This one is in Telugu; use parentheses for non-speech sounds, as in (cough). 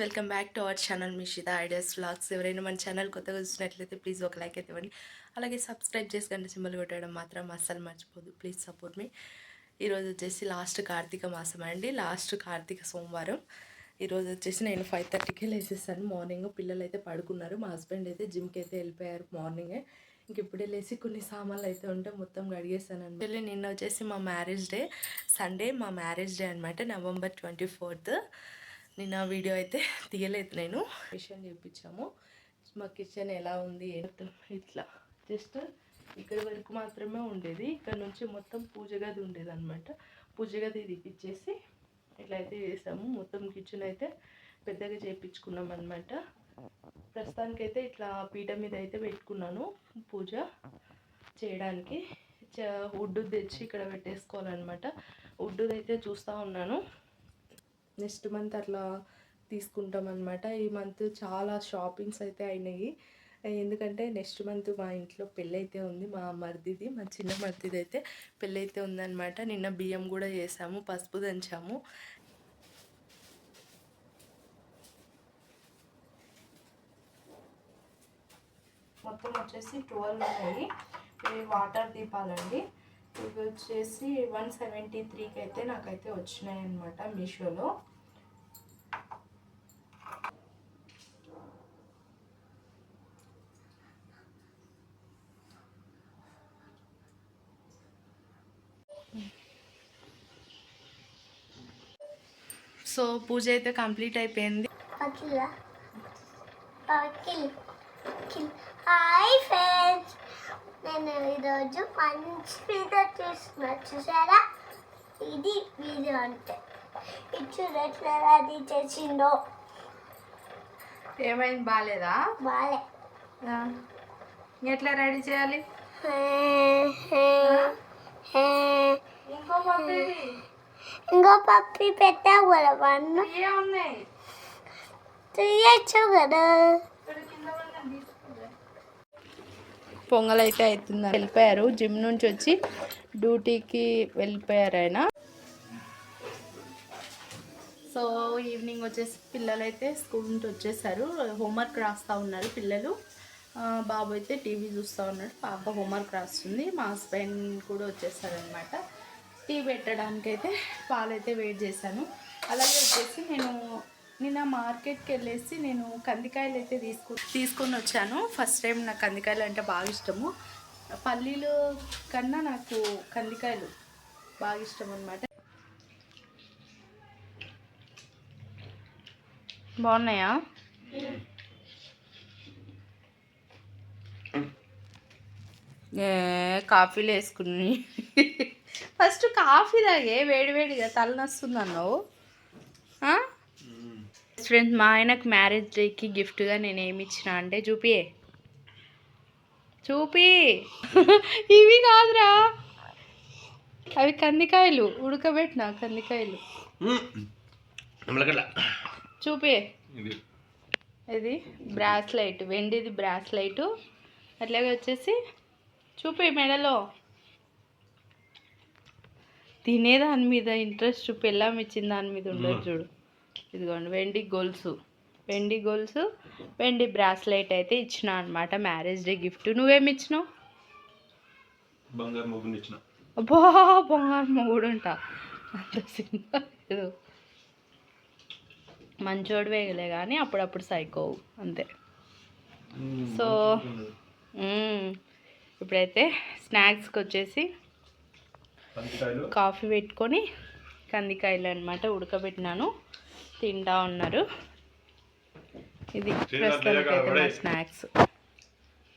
Welcome back to our channel Mishita ideas vlogs. ఎవరైనా మన ఛానల్ కొత్తగా చూసినట్లయితే ప్లీజ్ ఒక లైక్ అయితే ఇవ్వండి. అలాగే సబ్స్క్రైబ్ చేసి గంట సింబల్ కొట్టడం మాత్రం అస్సలు మర్చిపోదు. Please support me. ఈరోజు వచ్చేసి లాస్ట్ కార్తీక మాసం అండి. లాస్ట్ కార్తీక సోమవారం. ఈరోజు వచ్చేసి నేను ఫైవ్ థర్టీకే లేచేసాను మార్నింగ్ పిల్లలు అయితే పడుకున్నారు. మా హస్బెండ్ అయితే జిమ్కి అయితే వెళ్ళిపోయారు మార్నింగే. ఇంక ఇప్పుడే లేచి కొన్ని సామాన్లు అయితే ఉంటే మొత్తం గడిగేసానండి వెళ్ళి నిన్న వచ్చేసి మా మ్యారేజ్ డే. సండే మా మ్యారేజ్ డే అనమాట నవంబర్ ట్వంటీ ఫోర్త్. నిన్న వీడియో అయితే (laughs) తీయలేదు నేను. విషయం చూపించాము. మా కిచెన్ ఎలా ఉంది ఇట్లా. జస్ట్ ఇక్కడ వరకు మాత్రమే ఉండేది. ఇక్కడ నుంచి మొత్తం పూజ గది ఉండేది అనమాట పూజ గది తీపిచ్చేసి ఇట్లా అయితే చేసాము. మొత్తం కిచెన్ అయితే పెద్దగా చేయించుకున్నాం అనమాట ప్రస్తుతానికైతే ఇట్లా పీట మీద అయితే పెట్టుకున్నాను పూజ చేయడానికి. ఉడ్డు తెచ్చి ఇక్కడ పెట్టేసుకోవాలన్నమాట. ఉడ్డుదైతే అయితే చూస్తూ ఉన్నాను. నెక్స్ట్ మంత్ అట్లా తీసుకుంటాం అనమాట ఈ మంత్ చాలా షాపింగ్స్ అయితే అయినాయి. ఎందుకంటే నెక్స్ట్ మంత్ మా ఇంట్లో పెళ్ళి అయితే ఉంది. మా మరిదిది మా చిన్న మరిదిది అయితే పెళ్ళి అయితే ఉందన్నమాట. నిన్న బియ్యం కూడా చేసాము పసుపు దంచాము. మొత్తం వచ్చేసి ట్వెల్వ్ ఉన్నాయి. ఇవి వాటర్ దీపాలండి. ఇవి వచ్చేసి వన్ సెవెంటీ త్రీకి అయితే నాకైతే వచ్చినాయి అనమాట మీషోలో. సో పూజ అయితే కంప్లీట్ అయిపోయింది. Hi friends. నేను ఈరోజు మంచి వీడియో చూస్తున్నా. చూసారా? ఇది వీడియో అంటే. ఇది చూడట్లే అది చేసిందో ఏమైంది? బాగాలేదా బాలే. ఎట్లా రెడీ చేయాలి? ఇంకో ఇంకో పప్పి పెట్టావు కదా ఉన్నాయి తీయచ్చు కదా పొంగల్ అయితే అవుతుంది వెళ్ళిపోయారు. జిమ్ నుంచి వచ్చి డ్యూటీకి వెళ్ళిపోయారు ఆయన. సో ఈవినింగ్ వచ్చేసి పిల్లలు అయితే స్కూల్ నుంచి వచ్చేసారు. హోంవర్క్ రాస్తూ ఉన్నారు పిల్లలు. బాబు అయితే టీవీ చూస్తూ ఉన్నాడు. పాప హోంవర్క్ రాస్తుంది. మా హస్బెండ్ కూడా వచ్చేసారనమాట టీ పెట్టడానికి అయితే పాలైతే వెయిట్ చేశాను. అలాగే వచ్చేసి నేను నిన్న మార్కెట్కి వెళ్ళేసి నేను కందికాయలు అయితే తీసుకు తీసుకొని వచ్చాను. ఫస్ట్ టైం నాకు కందికాయలు అంటే బాగా ఇష్టము. పల్లీలు కన్నా నాకు కందికాయలు బాగా ఇష్టం అనమాట బాగున్నాయా? ఏ కాఫీలు వేసుకుని. ఫస్ట్ కాఫీ తాగే వేడివేడిగా తలనొస్తుంది అన్నావు ఫ్రెండ్స్ మా ఆయనకు మ్యారేజ్ డేకి గిఫ్ట్గా నేను ఏమి ఇచ్చిన అంటే చూపియే చూపి. ఇవి కాదురా. అవి కందికాయలు ఉడకబెట్టిన కందికాయలు. ఇది. ఇది బ్రాస్లైట్ వెండిది బ్రాస్లైట్ అట్లాగే వచ్చేసి చూపి మెడలో. తినే దాని మీద ఇంట్రెస్ట్ ఎల్లం ఇచ్చిన దాని మీద ఉండదు చూడు. ఇదిగోండి వెండి గొలుసు. వెండి గొలుసు వెండి బ్రాస్లైట్ అయితే ఇచ్చిన అనమాట మ్యారేజ్ డే గిఫ్ట్. నువ్వేమి ఇచ్చినావు? అబ్బా బంగారు మొగుడు ఉంటా అంత సినిమా మంచోడు వేయలే కానీ అప్పుడప్పుడు సైకోవు అంతే. సో. ఇప్పుడైతే స్నాక్స్కి వచ్చేసి కాఫీ పెట్టుకొని కందికాయలు అనమాట ఉడకబెట్టినాను. తింటా ఉన్నారు. ఇది ప్రస్తుతానికి అయితే మా స్నాక్స్.